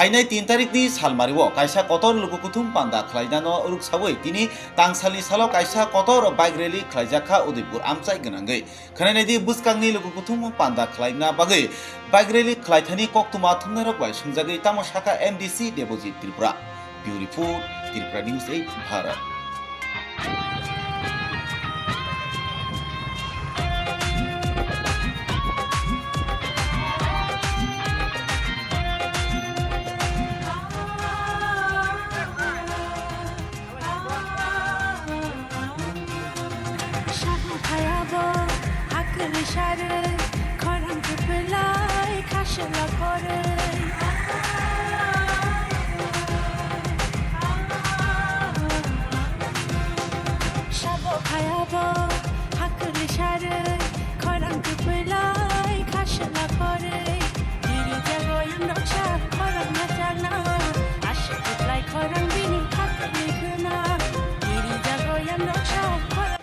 হাইনাই তিন তারিখ দি সালমারিব কাইসা কতর লুকুকুথুম পান্দা খাইজা নুক সাবই তিনি তাংসালি সালো কাইসা কতর বাইক রেলি খাইজাখা উদয়পুর আমচাই গনাঙ্গই খানাইনাই দি বুসকাংনি লুকুকুথুম পান্দা খাইনা বাগৈ। বাইক রেলি খাইথানি কক্তুমা থুমনারক বাই সুংজাগৈ তামো শাখা MDC Debjit Tripura bureau report Tripura news eight Bharat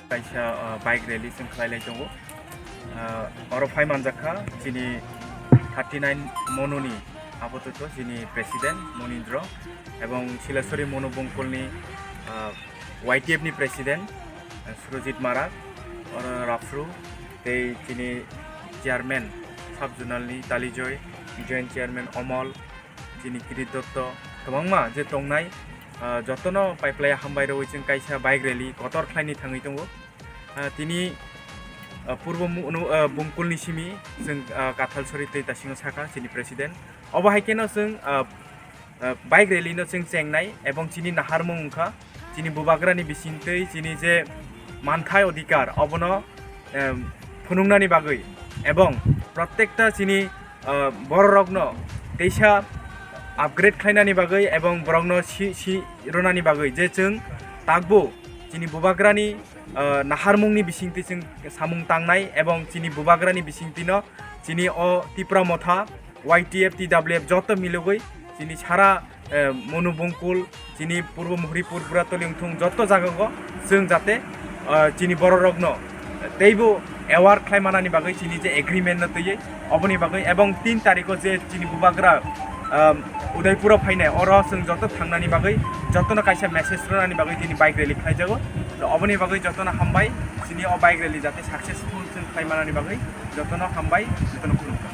जायखिया बाइक रेलि जों खालायनाय दङ आरो फायमानजाखा जोंनि थार्टिनाइन मनुनि আপাতত যিনি প্রেসিডেন্ট মনীন্দ্র এবং শিলাশ্বরী মনোবঙ্কলনি ওয়াইটিএফনি প্রেসিডেন্ট সুরজিৎ মারাক আর রাফরু তেই যিনি চেয়ারম্যান সাব জোনালনি তালিজয় জয়েন্ট চেয়ারম্যান অমল যিনি কিরিত দত্ত গোবাংমা যে টংনাই যতন পাইপ্লাই হামবাই রয়েছে जों कायसा बाइक रेलि कतर ख्लायनि थाङै दङ তিনি পূর্ব बुंकुलनि सिमि जों काथालसरि दै दासिङाव साखा जोंनि प्रेसिडेन्ट अबाहायकेनो जों बाइक रेलिनो जों जेंनाय এবং চিনি নাহার মুংখা চিনি বুবাগ্রানি বিচিন্তै চিনি যে মানথাই অধিকার অবন ফুনুংনানি বাগৈ এবং প্রত্যেকটা চিনি বড় রগ্ন दैसा आपग्रेड खालामनायनि बागै एबं बरंनो सि सि रनानि बागै जे जों तागबो जोंनि बुबाग्रानि नाहारमुंनि बिसिंथि जों सामुं तांनाय एबं जोंनि बुबाग्रानि बिसिंथिनो जोंनि अ Tipra Motha Y T F T W F जत मिलुगै जोंनि सारा মনুবঙ্কুল যিনি পূর্ব মুহরিপুর পুরাতলিংথুং যত জাগাগ जों जाहाथे যিনি बर' रग्न তৈবো এওয়ার খাইমানানি বাগৈ যিনি যে এগ্রিমেন্ট নতৈয়ে অবনি বাগৈ এবং তিন তারিখ যে যিনি বুবাগ্রা उदयपुराव फैनाय अर जों जत थांनानि बागै जतन कायसा मेसेज रोनानि बागै दिनै बाइक रेलि खालायजागो अबनि बागै जतन हामबाय दिनै अ बाइक रेलि जाते साक्सेसफुल जों खालायमानानि बागै जतन हामबाय जतन खुलुमबाय